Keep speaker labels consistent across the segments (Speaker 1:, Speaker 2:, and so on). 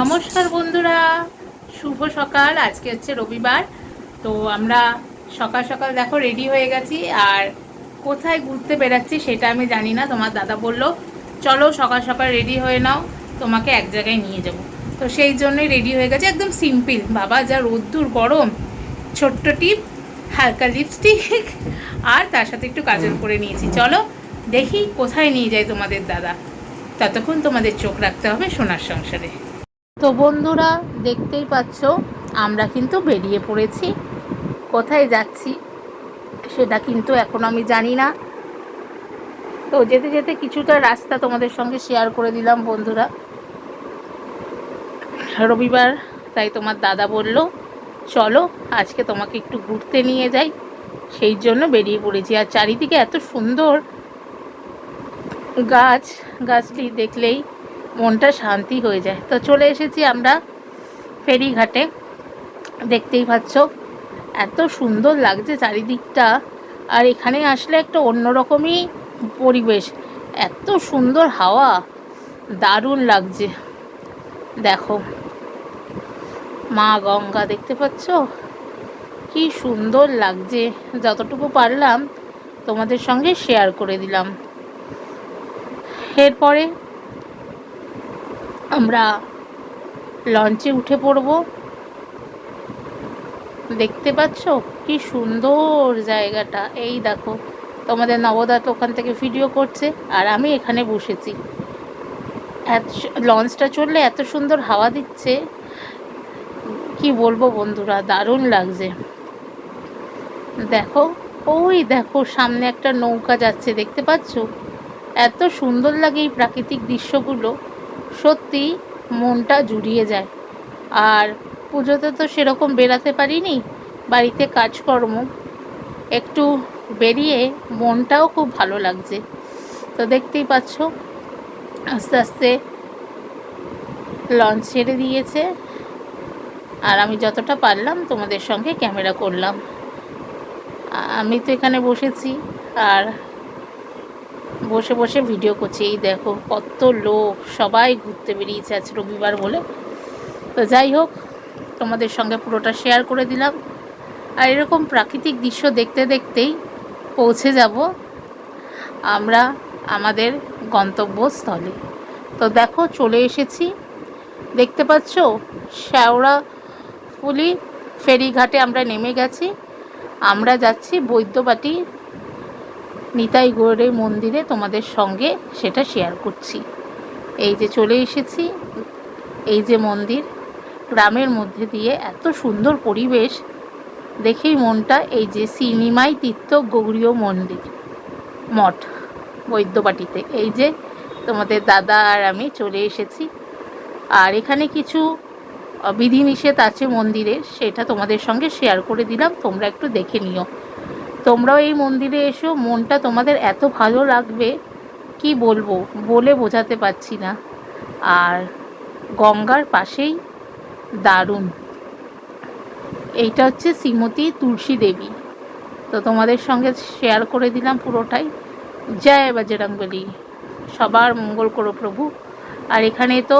Speaker 1: নমস্কার বন্ধুরা, শুভ সকাল, আজকে হচ্ছে রবিবার। তো আমরা সকাল সকাল দেখো রেডি হয়ে গেছি, আর কোথায় ঘুরতে বেড়াচ্ছি সেটা আমি জানি না, তোমার দাদা বলল, চলো সকাল সকাল রেডি হয়ে নাও, তোমাকে এক জায়গায় নিয়ে যাব। তো সেই জন্যই রেডি হয়ে গেছে, একদম সিম্পল বাবা, যা রোদ্দুর, গরম, ছোট্ট টিপ হালকা লিপস্টিক আর তার সাথে একটু কাজল করে নিয়েছি। চলো দেখি কোথায় নিয়ে যায় তোমাদের দাদা। ততক্ষণ তোমাদের চোখ রাখতে হবে সোনার সংসারে। তো বন্ধুরা, দেখতেই পাচ্ছ, আমরা কিন্তু বেরিয়ে পড়েছি। কোথায় যাচ্ছি সেটা কিন্তু এখন আমি জানি না। তো যেতে যেতে কিছুটা রাস্তা তোমাদের সঙ্গে শেয়ার করে দিলাম বন্ধুরা। রবিবার, তাই তোমার দাদা বলল, চলো, আজকে তোমাকে একটু ঘুরতে নিয়ে যাই। সেই জন্য বেরিয়ে পড়েছি। আর চারিদিকে এত সুন্দর গাছ, গাছটি দেখলেই মনটা শান্তি হয়ে যায়। তো চলে এসেছি আমরা ফেরিঘাটে। দেখতেই পাচ্ছ, এত সুন্দর লাগছে চারিদিকটা। আর এখানে আসলে একটা অন্যরকমই পরিবেশ। এত সুন্দর হাওয়া, দারুণ লাগছে। দেখো, মা গঙ্গা দেখতে পাচ্ছ? কি সুন্দর লাগছে। যতটুকু পারলাম তোমাদের সঙ্গে শেয়ার করে দিলাম। এরপরে আমরা লঞ্চে উঠে পড়ব। দেখতে পাচ্ছ? কি সুন্দর জায়গাটা। এই দেখো, তোমাদের নবদাত ওখান থেকে ভিডিও করছে আর আমি এখানে বসেছি। এত লঞ্চটা চললে এত সুন্দর হাওয়া দিচ্ছে। কি বলব বন্ধুরা, দারুণ লাগছে। দেখো, ওই দেখো, সামনে একটা নৌকা যাচ্ছে, দেখতে পাচ্ছ? এত সুন্দর লাগে এই প্রাকৃতিক দৃশ্যগুলো। সত্যি মনটা জুড়িয়ে যায়। আর পুজোতে তো সেরকম বেরাতে পারিনি, বাড়িতে কাজকর্ম। একটু বেরিয়ে মনটাও খুব ভালো লাগছে। তো দেখতেই পাচ্ছ, আস্তে আস্তে লঞ্চ ছেড়ে দিয়েছে। আর আমি যতটা পারলাম তোমাদের সঙ্গে ক্যামেরা করলাম। আমি তো এখানে বসেছি। আর বসে বসে ভিডিও করছি। এই দেখো, কত লোক, সবাই ঘুরতে বেরিয়েছে আজ রবিবার বলে। তো যাই হোক, তোমাদের সঙ্গে পুরোটা শেয়ার করে দিলাম। আর এরকম প্রাকৃতিক দৃশ্য দেখতে দেখতেই পৌঁছে যাব আমরা আমাদের গন্তব্যস্থলে। তো দেখো, চলে এসেছি। দেখতে পাচ্ছ, শ্যাওড়া ফুলি ফেরিঘাটে আমরা নেমে গেছি। আমরা যাচ্ছি বৈদ্যবাটি নিতাই গৌড়ের মন্দিরে তোমাদের সঙ্গে সেটা শেয়ার করছি। এই যে চলে এসেছি, এই যে মন্দির, গ্রামের মধ্যে দিয়ে এত সুন্দর পরিবেশ, দেখেই মনটা এই যে সিনিমাই তীর্থ গৌরীয় মন্দির, মঠ, বৈদ্যবাটিতে। এই যে তোমাদের দাদা আর আমি চলে এসেছি। আর এখানে কিছু বিধিনিষেধ আছে মন্দিরে, সেটা তোমাদের সঙ্গে শেয়ার করে দিলাম, তোমরা একটু দেখে নিও। তোমরাও এই মন্দিরে এসো, মনটা তোমাদের এত ভালো লাগবে, কি বলব? বলে বোঝাতে পারছি না। আর গঙ্গার পাশেই দারুণ। এইটা হচ্ছে শ্রীমতী তুলসী দেবী। তো তোমাদের সঙ্গে শেয়ার করে দিলাম পুরোটাই। জয় বজরংবলী। সবার মঙ্গল করো প্রভু। আর এখানে তো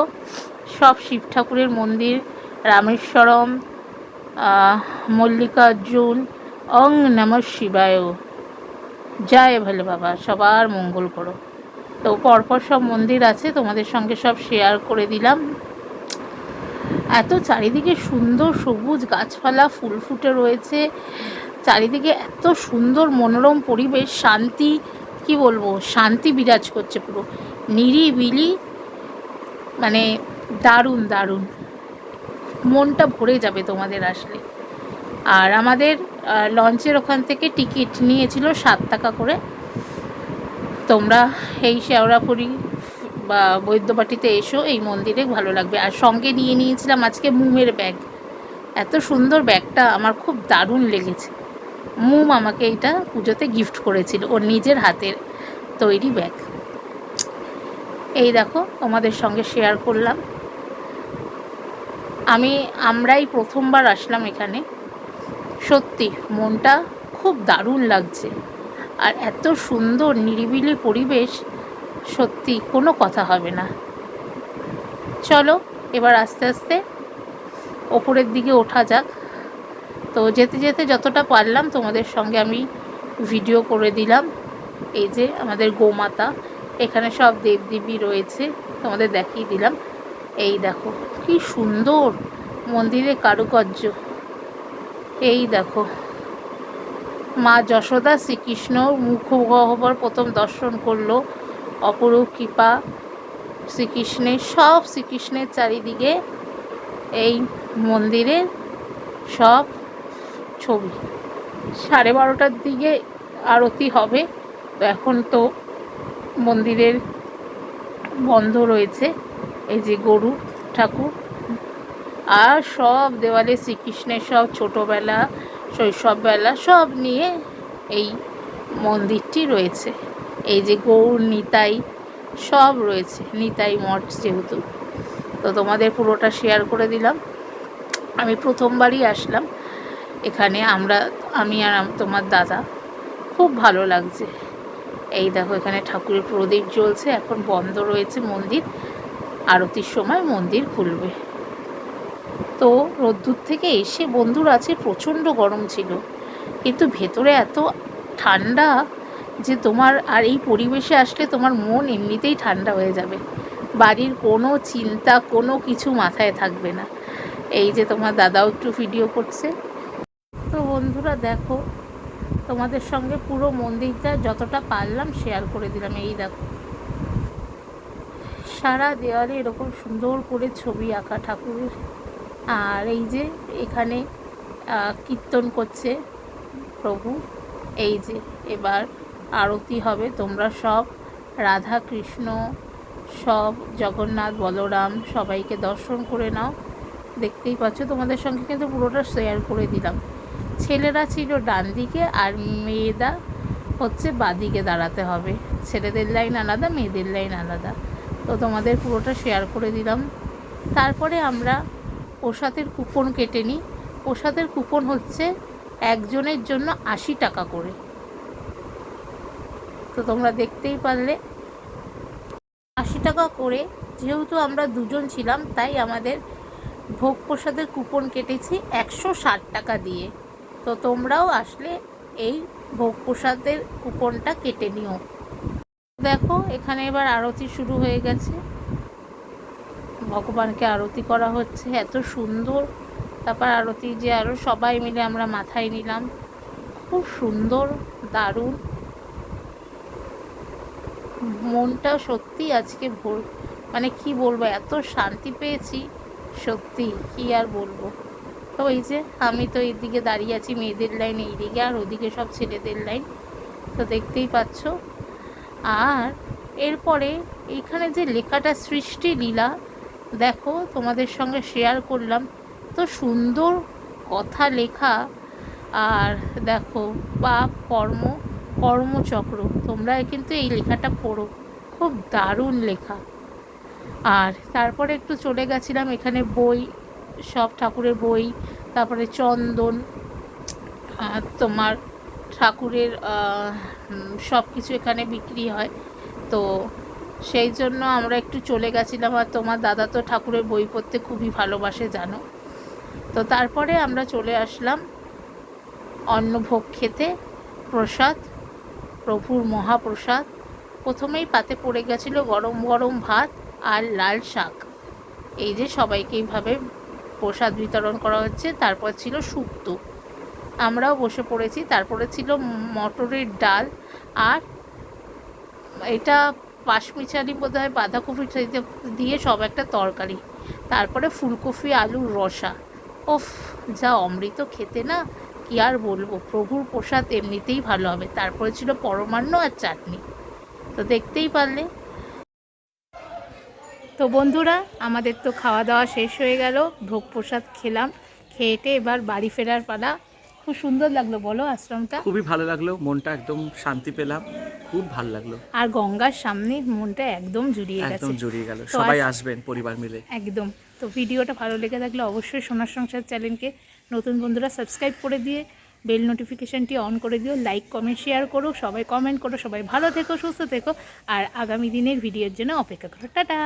Speaker 1: সব শিব ঠাকুরের মন্দির, রামেশ্বরম মল্লিকার্জুন অং নম শিবায়। জয় ভালো বাবা, সবার মঙ্গল করো। তো পরপর সব মন্দির আছে, তোমাদের সঙ্গে সব শেয়ার করে দিলাম। এত চারিদিকে সুন্দর সবুজ গাছপালা, ফুল ফুটে রয়েছে। চারিদিকে এত সুন্দর মনোরম পরিবেশ, শান্তি, কি বলব, শান্তি বিরাজ করছে পুরো। নিরিবিলি মানে দারুণ দারুণ। মনটা ভরে যাবে তোমাদের আসলে। আর আমাদের লঞ্চের ওখান থেকে টিকিট নিয়েছিল সাত টাকা করে। তোমরা এই শেওড়াপুরি বা বৈদ্যবাটিতে এসো, এই মন্দিরে ভালো লাগবে। আর সঙ্গে নিয়ে নিয়েছিলাম আজকে মুমের ব্যাগ। এত সুন্দর ব্যাগটা, আমার খুব দারুণ লেগেছে। মুম আমাকে এইটা পুজোতে গিফট করেছিল, ওর নিজের হাতের তৈরি ব্যাগ। এই দেখো, তোমাদের সঙ্গে শেয়ার করলাম। আমি আমরাই প্রথমবার আসলাম এখানে। সত্যি, মনটা খুব দারুণ লাগছে। আর এত সুন্দর, নিরিবিলি পরিবেশ, সত্যি কোনো কথা হবে না। চলো, এবার আস্তে আস্তে ওপরের দিকে ওঠা যাক। তো যেতে যেতে যতটা পারলাম, তোমাদের সঙ্গে আমি ভিডিও করে দিলাম। এই যে আমাদের গোমাতা, এখানে সব দেবদেবী রয়েছে, তোমাদের দেখিয়ে দিলাম। এই দেখো, কি সুন্দর মন্দিরের কারুকার্য। এই দেখো। মা যশোদা শ্রীকৃষ্ণ মুখগহ্বর প্রথম দর্শন করল। অপরূপ কৃপা শ্রীকৃষ্ণের, সব শ্রীকৃষ্ণের চারিদিকে এই মন্দিরের সব ছবি। সাড়ে বারোটার দিকে আরতি হবে। তো এখন তো মন্দিরের বন্ধ রয়েছে। এই যে গরু, ঠাকুর আর সব দেওয়ালে শ্রীকৃষ্ণের সব ছোটোবেলা, শৈশববেলা সব নিয়ে এই মন্দিরটি রয়েছে। এই যে গৌর, নিতাই সব রয়েছে, নিতাই মঠ যেহেতু। তো তোমাদের পুরোটা শেয়ার করে দিলাম। আমি প্রথমবারই আসলাম। এখানে আমরা, আমি আর তোমার দাদা খুব ভালো লাগছে। এই দেখো এখানে ঠাকুরের প্রদীপ জ্বলছে, এখন বন্ধ রয়েছে মন্দির। আরতির সময় মন্দির খুলবে। তো রোদ্দুর থেকে এসে বন্ধুর আছে প্রচণ্ড গরম ছিল। কিন্তু ভেতরে এত ঠান্ডা যে তোমার আর এই পরিবেশে আসলে তোমার মন এমনিতেই ঠান্ডা হয়ে যাবে। বাড়ির কোনো চিন্তা, কোনো কিছু মাথায় থাকবে না। এই যে তোমার দাদাও একটু ভিডিও করছে। তো বন্ধুরা দেখো, তোমাদের সঙ্গে পুরো মন্দিরটা যতটা পারলাম শেয়ার করে দিলাম। এই দেখো। সারা দেওয়ালে এরকম সুন্দর করে ছবি আঁকা ঠাকুরের। আর এই যে এখানে কীর্তন করছে প্রভু। এই যে এবার আরতি হবে, তোমরা সব, রাধা কৃষ্ণ, সব, জগন্নাথ, বলরাম, সবাইকে দর্শন করে নাও। দেখতেই পাচ্ছ, তোমাদের সঙ্গে কিন্তু পুরোটা শেয়ার করে দিলাম। ছেলেরা ছিল ডান দিকে আর মেয়েরা হচ্ছে বাদিকে দাঁড়াতে হবে। ছেলেদের লাইন আলাদা, মেয়েদের লাইন আলাদা। তো তোমাদের পুরোটা শেয়ার করে দিলাম। তারপরে আমরা প্রসাদের কুপন কেটে নিই। প্রসাদের কুপন হচ্ছে একজনের জন্য আশি টাকা করে। তো তোমরা দেখতেই পারলে। আশি টাকা করে যেহেতু আমরা দুজন ছিলাম, তাই আমাদের ভোগ প্রসাদের কুপন কেটেছি একশো ষাট টাকা দিয়ে। তো তোমরাও আসলে এই ভোগ প্রসাদের কুপনটা কেটে নিও। দেখো, এখানে এবার আরতি শুরু হয়ে গেছে। ভগবানকে আরতি করা হচ্ছে, এত সুন্দর তারপর আরতি যে আরও সবাই মিলে আমরা মাথায় নিলাম। খুব সুন্দর, দারুণ। মনটা সত্যি আজকে ভোর মানে কি বলব, এত শান্তি পেয়েছি সত্যি কি আর বলব। তো ওই যে আমি তো এইদিকে দাঁড়িয়ে আছি, মেয়েদের লাইন এইদিকে, আর ওদিকে সব ছেলেদের লাইন তো দেখতেই পাচ্ছ। আর এরপরে এখানে যে লেখাটা সৃষ্টি লীলা দেখো, তোমাদের সঙ্গে শেয়ার করলাম। তো সুন্দর কথা লেখা। আর দেখো পাপ কর্ম, কর্মচক্র তোমরা কিন্তু এই লেখাটা পড়ো। খুব দারুণ লেখা। আর তারপরে একটু চলে গেছিলাম এখানে বই, সব ঠাকুরের বই, তারপরে চন্দন তোমার ঠাকুরের সব কিছু এখানে বিক্রি হয়। তো সেই জন্য আমরা একটু চলে গেছিলাম আর তোমার দাদা তো ঠাকুরের বই পড়তে খুবই ভালোবাসে, জানো। তো তারপরে আমরা চলে আসলাম অন্নভোগ খেতে, প্রসাদ, প্রভুর মহাপ্রসাদ। প্রথমেই পাতে পড়ে গেছিল গরম গরম ভাত আর লাল শাক। এই যে সবাইকে এইভাবে প্রসাদ বিতরণ করা হচ্ছে, তারপর ছিল শুক্তো। আমরাও বসে পড়েছি, তারপরে ছিল মটরের ডাল আর এটা পাশমিচালি বোধ হয় বাঁধাকপি দিয়ে সব একটা তরকারি। তারপরে ফুলকপি আলুর রসা। ওফ, যা অমৃত খেতে না, কি আর বলব? প্রভুর প্রসাদ এমনিতেই ভালো হবে। তারপরে ছিল পরমান্ন আর চাটনি। তো দেখতেই পারলে। তো বন্ধুরা, আমাদের তো খাওয়া দাওয়া শেষ হয়ে গেল। ভোগ প্রসাদ খেলাম। খেয়েটে এবার বাড়ি ফেরার পালা। খুব সুন্দর লাগল বলো আশ্রমটা।
Speaker 2: খুবই ভালো লাগল মনটা একদম শান্তি পেলাম খুব ভালো লাগল।
Speaker 1: আর গঙ্গার সামনে মনটা একদম জুড়িয়ে গেছে।
Speaker 2: একদম জড়িয়ে গেল। সবাই আসবেন পরিবার মিলে।
Speaker 1: একদম। তো ভিডিওটা ভালো লেগে থাকলে অবশ্যই সোনার সংসার চ্যানেলকে নতুন বন্ধুরা সাবস্ক্রাইব করে দিয়ে বেল নোটিফিকেশানটি অন করে দিও। লাইক কমেন্ট শেয়ার করো সবাই কমেন্ট করো সবাই ভালো থেকো সুস্থ থেকো আর আগামী দিনের ভিডিওর জন্য অপেক্ষা করো। টাটা!